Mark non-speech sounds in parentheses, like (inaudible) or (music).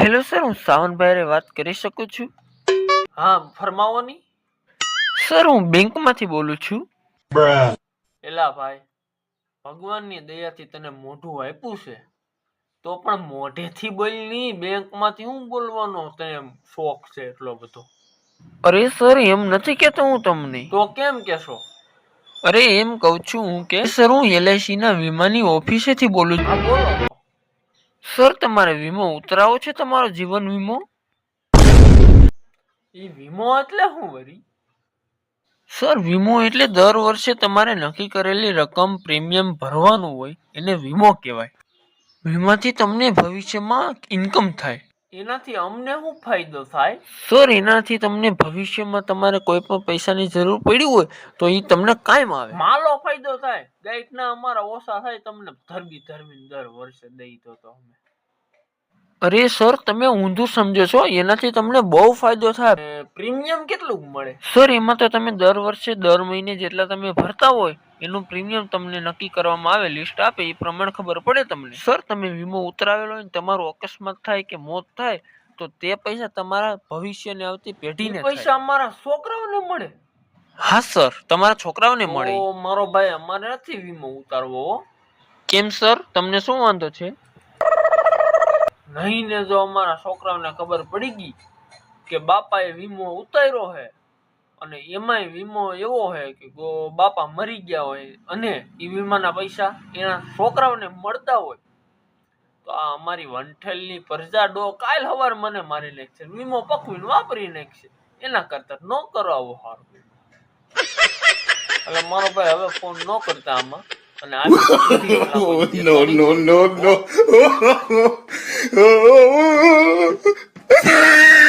Hello sir હું સાવનભાઈ વાત કરી શકું છું? હા ફરમાવોની. સર હું બેંકમાંથી બોલું છું. એલા ભાઈ ભગવાનની દયાથી તને મોઢું આપ્યું છે. તો પણ મોઢેથી બોલ નહીં બેંકમાંથી હું બોલવાનો તને શોખ છે એટલો બધો? અરે સર એમ નથી કેતો હું તમને. તો કેમ કેશો અરે એમ કહું છું હું કે સર હું એલઆઈસી ના વીમાની ઓફિસેથી બોલું છું. બોલો. સર તમારે વીમો ઉતરાવો છે તમારો જીવન વીમો? એ વીમો એટલે શું વરી? સર વીમો એટલે દર વર્ષે તમારે નક્કી કરેલી રકમ પ્રીમિયમ ભરવાનું હોય એને વીમો કહેવાય. વીમાથી તમને ભવિષ્યમાં ઇન્કમ થાય. એનાથી અમને શું ફાયદો થાય? સર એનાથી તમને ભવિષ્યમાં તમારે કોઈ પણ પૈસાની જરૂર પડી હોય તો એ તમને કાયમ આવે. માલો ફાયદો થાય. ગાઈટના અમારા ઓછા થાય તમને ધરબી ધરબી દર વર્ષે દઈ દો તો અમે. અરે સર તમે ઊંધું સમજો છો. એનાથી તમને બહુ ફાયદો થાય. પ્રીમિયમ કેટલું મળે? સર એમાં તો તમે દર વર્ષે દર મહિને જેટલા તમે ભરતા હોય એનું પ્રીમિયમ તમને નક્કી કરવામાં આવે લિસ્ટ આપે એ પ્રમાણે ખબર પડે તમને. સર તમે વીમો ઉતરાવેલો હોય ને તમારું અકસ્માત થાય કે મોત થાય તો તે પૈસા તમારા ભવિષ્યને આવતી પેઢીને પૈસા અમારા છોકરાઓને મળે? હા સર તમારા છોકરાઓને મળે. મારો ભાઈ અમારે નથી વીમો ઉતારવો. કેમ સર? તમને શું વાંધો છે? નહીં ને જો અમારા છોકરાઓને ખબર પડી ગઈ કે બાપાએ વીમો ઉતાર્યો છે અને એમાંય વીમો એવો છે કે બાપા મરી ગયા હોય અને એ વીમાના પૈસા એના છોકરાઓને મળતા હોય તો આ અમારી વંઠેલની પરજા ડો કાલ હવાર મને મારી નાખશે વીમો પકવીને વાપરી નાખશે. એના કરતા ન કરાવો સારું એટલે મારો ભાઈ હવે ફોન ન કરતા આમાં. અને આ. (laughs) oh. (laughs) (laughs)